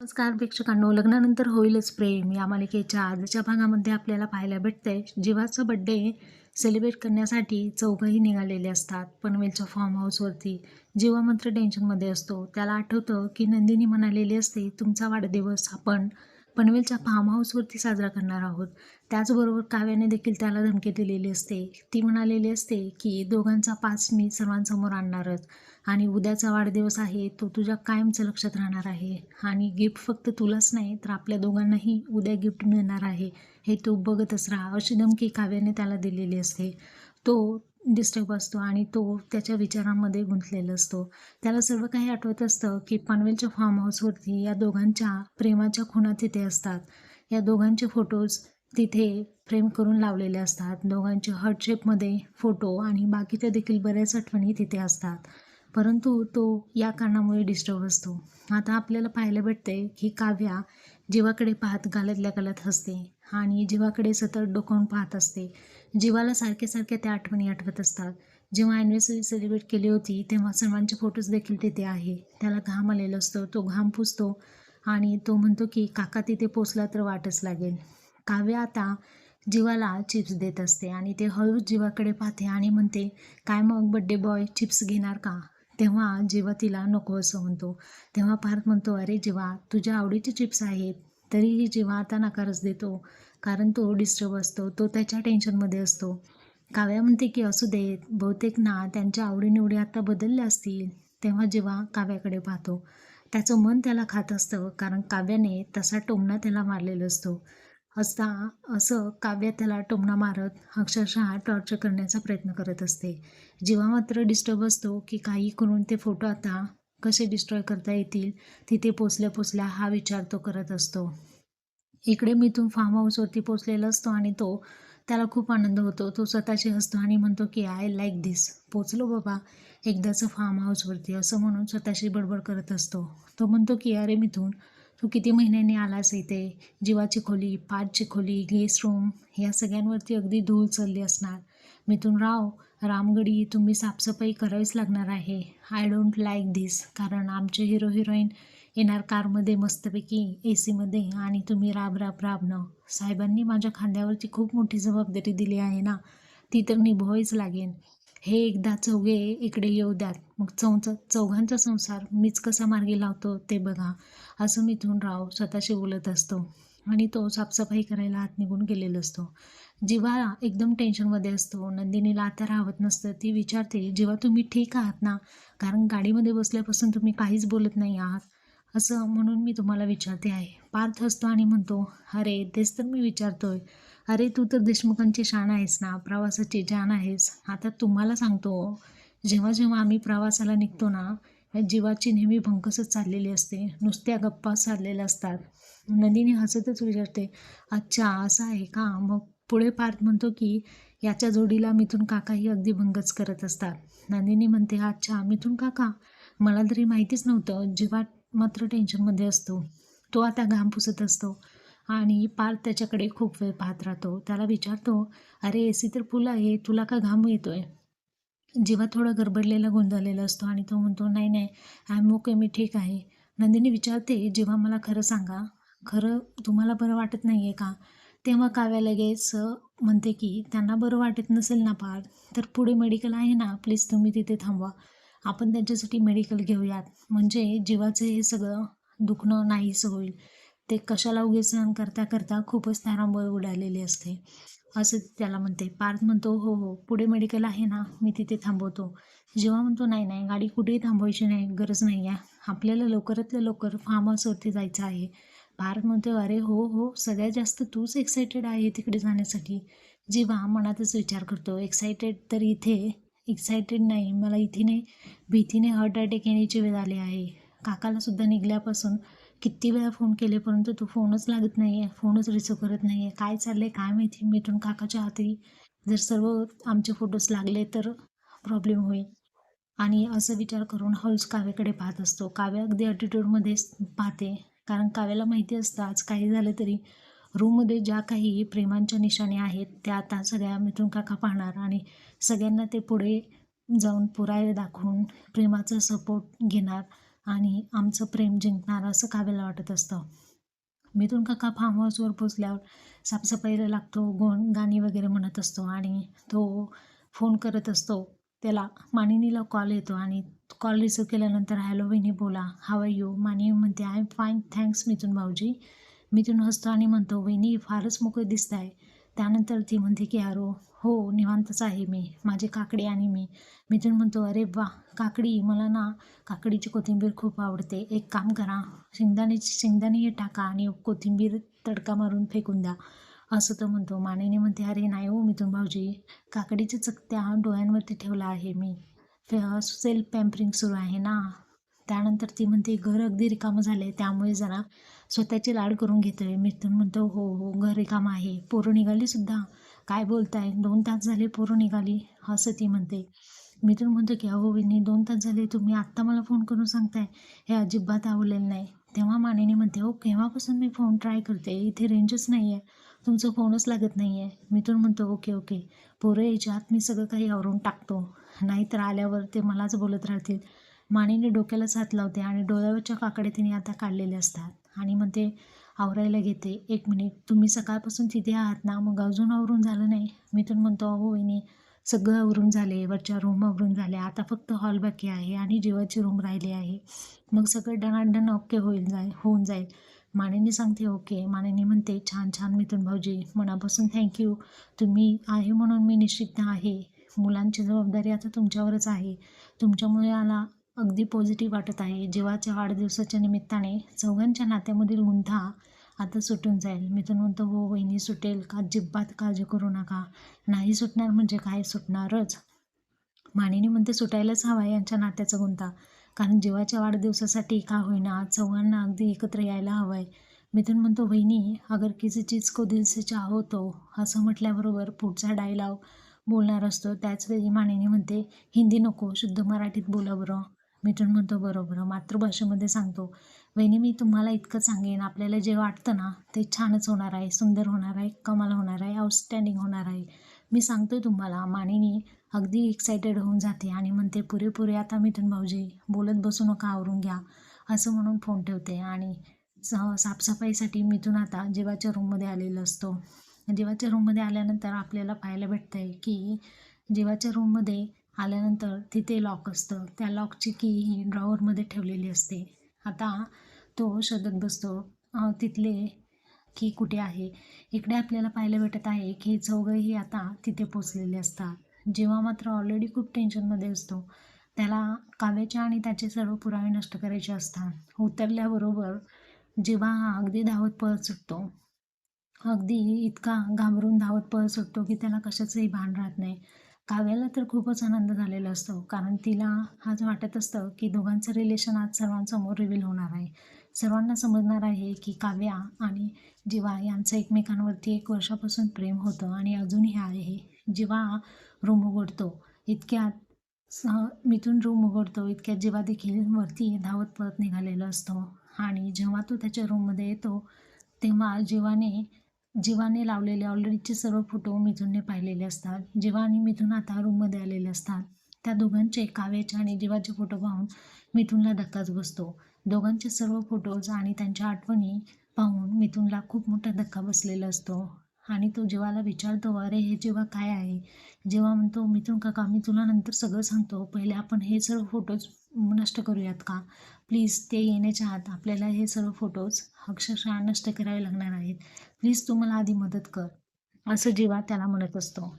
नमस्कार प्रेक्षकांनो लग्नानंतर होईलच प्रेम. या मालिकेच्या आजच्या भागामध्ये आपल्याला पाहायला भेटतंय जीवाचा बड्डे सेलिब्रेट करण्यासाठी चौघही निघालेले असतात. पनवेलच्या फॉर्म हाऊसवरती जीवा मात्र टेन्शनमध्ये असतो. त्याला आठवतं की नंदिनी म्हणालेली असते तुमचा वाढदिवस आपण पनवेलच्या फार्म हाऊसवरती साजरा करणार आहोत. त्याचबरोबर काव्याने देखील त्याला धमकी दिलेली असते. ती म्हणालेली असते की दोघांचा पास मी सर्वांसमोर आणणारच. आणि उद्याचा वाढदिवस आहे तो तुझ्या कायमचं लक्षात राहणार आहे. आणि गिफ्ट फक्त तुलाच नाही तर आपल्या दोघांनाही उद्या गिफ्ट मिळणार आहे. हे तू बघतच राहा अशी धमकी काव्याने त्याला दिलेली असते. तो डिस्टर्ब असतो आणि तो त्याच्या विचारांमध्ये गुंतलेला असतो. त्याला सर्व काही आठवत असतं की पनवेलच्या फार्म हाऊसवरती या दोघांच्या प्रेमाच्या खुणा तिथे असतात. या दोघांचे फोटोज तिथे फ्रेम करून लावलेले असतात. दोघांचे हार्ट शेपमध्ये फोटो आणि बाकीच्या देखील बऱ्याच आठवणी तिथे असतात. परंतु तो या कारणामुळे डिस्टर्ब असतो. आता आपल्याला पाहायला भेटते की काव्या जीवाकडे पाहत गालतल्या गालत हसते. आणि जीवाकडे सतत डोकावून पाहत असते. जीवाला सारख्या सारख्या त्या आठवणी आठवत असतात. जेव्हा ॲनिव्हर्सरी सेलिब्रेट केली होती तेव्हा सर्वांचे फोटोज देखील तिथे आहे. त्याला घाम आलेला असतो तो घाम पुसतो आणि तो म्हणतो की काका तिथे पोचला तर वाटच लागेल. काव्य आता जीवाला चिप्स देत असते आणि ते हळूच जीवाकडे पाहते आणि म्हणते काय मग बड्डे बॉय चिप्स घेणार का? तेव्हा जेव्हा तिला नको असं म्हणतो. तेव्हा पार्थ म्हणतो अरे जेव्हा तुझ्या आवडीचे चिप्स आहेत. तरीही जेव्हा आता नकारच देतो कारण तो डिस्टर्ब असतो तो त्याच्या टेन्शनमध्ये असतो. काव्या म्हणते की असू देत बहुतेक ना त्यांच्या आवडीनिवडी आता बदलल्या असतील तेव्हा जेव्हा काव्याकडे पाहतो. त्याचं मन त्याला खात असतं कारण काव्याने तसा टोमणा त्याला मारलेला असतो. असता असं काव्य त्याला टोमणा मारत अक्षरशः टॉर्चर करण्याचा प्रयत्न करत असते. जेव्हा मात्र डिस्टर्ब असतो की काही करून ते फोटो आता कसे डिस्ट्रॉय करता येतील तिथे पोचल्या पोचल्या हा विचार तो करत असतो. इकडे मिथून फार्म हाऊसवरती पोचलेला असतो आणि तो त्याला खूप आनंद होतो. तो स्वतःशी हसतो आणि म्हणतो की आय लाईक दिस पोचलो बाबा एकदाचं फार्म हाऊसवरती असं म्हणून स्वतःशी बडबड करत असतो. तो म्हणतो की अरे मिथून तू किती महिन्यांनी आलास इथे? जीवाची खोली पाचची खोली गेस्ट रूम या सगळ्यांवरती अगदी धूळ चालली असणार. मिथून राव रामगडी तुम्ही साफसफाई करावीच लागणार आहे. आय डोंट लाईक दिस कारण आमचे हिरो हिरोईन येणार कारमध्ये मस्तपैकी ए सीमध्ये आणि तुम्ही राब राब राबणं साहेबांनी माझ्या खांद्यावरती खूप मोठी जबाबदारी दिली आहे ना ती तर निभवावीच लागेल. हे एकदा चौघे इकडे येऊ द्यात. मग चौचा चौघांचा संसार मीच कसा मार्गी लावतो ते बघा. असं मिथून राव स्वतःशी बोलत असतो आणि तो साफसफाई करायला हात निघून गेलेला असतो. जीवा एकदम टेन्शनमध्ये असतो नंदिनीला आता राहत नसतं ती विचारते जेव्हा तुम्ही ठीक आहात ना? कारण गाडीमध्ये बसल्यापासून तुम्ही काहीच बोलत नाही आहात. असं म्हणून मी तुम्हाला विचारते आहे. पार्थ असतो आणि म्हणतो अरे तेच तर मी विचारतोय. अरे तू तर देशमुखांची शान आहेस ना? प्रवासाची जाण आहेस. आता तुम्हाला सांगतो जेव्हा जेव्हा आम्ही प्रवासाला निघतो ना या जीवाची नेहमी भंकसच चाललेली असते. नुसत्या गप्पा चाललेल्या असतात. नंदिनी हसतच विचारते अच्छा असं आहे का? मग पुढे पार्थ म्हणतो की याच्या जोडीला मिथून काकाही अगदी भंगच करत असतात. नंदिनी म्हणते अच्छा मिथून काका? मला तरी माहितीच नव्हतं. जीवा मात्र टेन्शनमध्ये असतो. तो आता घाम पुसत असतो आणि पार्थ त्याच्याकडे खूप वेळ पाहत राहतो. त्याला विचारतो अरे ए सी तर फुल आहे. तुला का घाम येतोय? जेव्हा थोडा गडबडलेला गोंधळलेला असतो आणि तो म्हणतो नाही नाही. आय एम ओके मी ठीक आहे. नंदिनी विचारते जेव्हा मला खरं सांगा? खरं तुम्हाला बरं वाटत नाही आहे का? तेव्हा काव्या लगेच म्हणते की त्यांना बरं वाटत नसेल ना पार तर पुढे मेडिकल आहे ना प्लीज तुम्ही तिथे थांबवा. आपण त्यांच्यासाठी मेडिकल घेऊयात. म्हणजे जीवाचं हे सगळं दुखणं नाहीसं होईल. ते कशाला उगे सहन करता करता खूपच तारांबळ उडालेली असते. असं त्याला म्हणते. पार्थ म्हणतो हो हो पुढे मेडिकल आहे ना मी तिथे थांबवतो. जेव्हा म्हणतो नाही नाही गाडी कुठेही थांबवायची नाही गरज नाही आहे. आपल्याला लवकरातल्या लवकर फार्म हाऊसवरती जायचं आहे. पार्थ म्हणतो अरे हो हो सगळ्यात जास्त तूच एक्सायटेड आहे तिकडे जाण्यासाठी. जेव्हा मनातच विचार करतो एक्सायटेड तर इथे एक्सायटेड नाही मला इथे नाही भीतीने हार्ट अटॅक येण्याची वेळ आली आहे. काकाला सुद्धा निघल्यापासून किती वेळा फोन केले परंतु तो फोनच लागत नाही आहे फोनच रिसिव्ह करत नाही आहे काय चाललं आहे काय माहिती? मिटून काकाच्या हाती जर सर्व आमचे फोटोज लागले तर प्रॉब्लेम होईल. आणि असं विचार करून हौस काव्याकडे पाहत असतो. काव्या अगदी ॲटिट्यूडमध्येच पाहते. कारण काव्याला माहिती असतं आज काही झालं तरी रूममध्ये ज्या काही प्रेमांच्या निशाणी आहेत त्या आता सगळ्या मिथून काका पाहणार आणि सगळ्यांना ते पुढे जाऊन पुरावे दाखवून प्रेमाचा सपोर्ट घेणार आणि आमचं प्रेम जिंकणार असं काव्याला वाटत असतं. मिथून काका फार्म हाऊसवर पोचल्यावर साफसफाईला लागतो गोण गाणी वगैरे म्हणत असतो आणि तो फोन करत असतो. त्याला मानिनीला कॉल येतो आणि कॉल रिसिव्ह केल्यानंतर हॅलो विनी बोला. हाव आर यू मानिनी म्हणते I am fine thanks Mithun भाऊजी. मिथून हसतो आणि म्हणतो वहिनी फारच मोकळे दिसत आहे त्यानंतर ती म्हणते की अरो हो निवांतच आहे मी. माझी काकडी आणि मी. मिथून म्हणतो अरे वा काकडी मला ना काकडीची कोथिंबीर खूप आवडते. एक काम करा शेंगदाण्याची शेंगदाणे हे टाका आणि कोथिंबीर तडका मारून फेकून द्या. असं तर म्हणतो. मानेने म्हणते अरे नाही हो मिथून भाऊजी काकडीच्या चकत्या डोळ्यांवरती ठेवला आहे मी. सेल्फ पॅम्परिंग सुरू आहे ना? त्यानंतर ती म्हणते घर अगदी रिकामं झालं आहे त्यामुळे जरा स्वतःची लाड करून घेतो आहे मिथून म्हणतो हो हो घर रिकामं आहे. पोरं निघालीसुद्धा काय बोलताय? दोन तास झाले पोरं निघाली. असं ती म्हणते. मिथून म्हणतो की अहो विनी दोन तास झाले तुम्ही आत्ता मला फोन करून सांगताय. हे अजिबात आवडलेलं नाही. तेव्हा मानेने म्हणते हो केव्हापासून मी फोन ट्राय करते? इथे रेंजच नाही आहे तुमचं फोनच लागत नाही आहे मिथून म्हणतो ओके ओके. पोरं यायच्या आत मी सगळं काही आवरून टाकतो. नाहीतर आल्यावर ते मलाच बोलत राहतील. मानेने डोक्यालाच हात लावते आणि डोळ्यावरच्या काकडे तिने आता काढलेले असतात. आणि मग ते आवरायला घेते. एक मिनिट. तुम्ही सकाळपासून तिथे आहात ना? मग अजून आवरून झालं नाही? मी तर म्हणतो अहो वहिनी सगळं आवरून झाले. वरच्या रूम आवरून झाल्या. आता फक्त हॉल बाकी आहे आणि जेवायची रूम राहिली आहे. मग सगळं डणाडण ओके होईल जाईल होऊन जाईल. मानेने सांगते ओके. मानेने म्हणते छान छान मिथून भाऊजी मनापासून थँक्यू तुम्ही आहे म्हणून मी निश्चित आहे. मुलांची जबाबदारी आता तुमच्यावरच आहे. तुमच्यामुळे आला अगदी पॉझिटिव्ह वाटत आहे. जेव्हाच्या वाढदिवसाच्या निमित्ताने चौघांच्या नात्यामधील गुंथा आता सुटून जाईल. मी तर म्हणतो हो वहिनी सुटेल का? जिब्बात काळजी करू नका. नाही सुटणार म्हणजे काय? सुटणारच. मानिनी म्हणते सुटायलाच हवा यांच्या नात्याचा गुंता. कारण जीवाच्या वाढदिवसासाठी का होईना चौघांना अगदी एकत्र यायला हवं आहे मिथून म्हणतो वहिनी अगर किसी चीज को दिल से चाहो तो असं म्हटल्याबरोबर पुढचा डायलॉग बोलणार असतो. त्याच वेळी मानिनी म्हणते हिंदी नको शुद्ध मराठीत बोला बरं. मिथून म्हणतो बरोबर मातृभाषेमध्ये सांगतो. वहिनी मी तुम्हाला इतकं सांगेन आपल्याला जे वाटतं ना ते छानच होणार आहे सुंदर होणार आहे कमाल होणार आहे आउटस्टँडिंग होणार आहे. मी सांगतोय तुम्हाला मानिनी अगदी एक्सायटेड होऊन जाते आणि म्हणते पुरेपुरे आता मिथून भाऊजी बोलत बसू नका आवरून घ्या असं म्हणून फोन ठेवते आणि साफसफाईसाठी मिथून आता जीवाच्या रूममध्ये आलेला असतो. जीवाच्या रूममध्ये आल्यानंतर आपल्याला पाहायला भेटतं आहे की जीवाच्या रूममध्ये आल्यानंतर तिथे लॉक असतं. त्या लॉकची की ही ड्रॉवरमध्ये ठेवलेली असते. आता तो शोधत बसतो तिथले की कुठे आहे? इकडे आपल्याला पाहायला भेटत आहे की चौघंही आता तिथे पोचलेले असतात. जेव्हा मात्र ऑलरेडी खूप टेन्शनमध्ये असतो त्याला काव्याचे आणि त्याचे सर्व पुरावे नष्ट करायचे असतात. उतरल्याबरोबर जेव्हा हा अगदी धावत पळत सुटतो अगदी इतका घाबरून धावत पळत सुटतो की त्याला कशाचंही भान राहत नाही. काव्याला तर खूपच आनंद झालेला असतो कारण तिला आज वाटत असतं की दोघांचं रिलेशन आज सर्वांसमोर रिव्हील होणार आहे. सर्वांना समजणार आहे की काव्या आणि जीवा यांचं एकमेकांवरती एक वर्षापासून प्रेम होतं आणि अजूनही आहे जेव्हा रूम उघडतो. इतक्यात मिथून रूम उघडतो. इतक्यात जेव्हा देखील वरती धावत पळत निघालेला असतो. आणि जेव्हा तो त्याच्या रूममध्ये येतो तेव्हा जीवाने जीवाने लावलेले ऑलरेडीचे सर्व फोटो मिथूनने पाहिलेले असतात. जेव्हा आणि मिथून आता रूममध्ये आलेले असतात. त्या दोघांचे काव्याचे आणि जीवाचे फोटो पाहून मिथूनला धक्काच बसतो. दोघांचे सर्व फोटोज आणि त्यांच्या आठवणी पाहून मिथूनला खूप मोठा धक्का बसलेला असतो. आणि तो जीवाला विचारतो अरे हे जेव्हा काय आहे? जेव्हा म्हणतो मिथून काका मी तुला नंतर सगळं सांगतो. पहिले आपण हे सर्व फोटोज नष्ट करूयात का? प्लीज ते येण्याच्या आत आपल्याला हे सर्व फोटोज अक्षरशः नष्ट करावे लागणार आहेत. प्लीज तू मला आधी मदत कर. असं जेव्हा त्याला म्हणत असतो.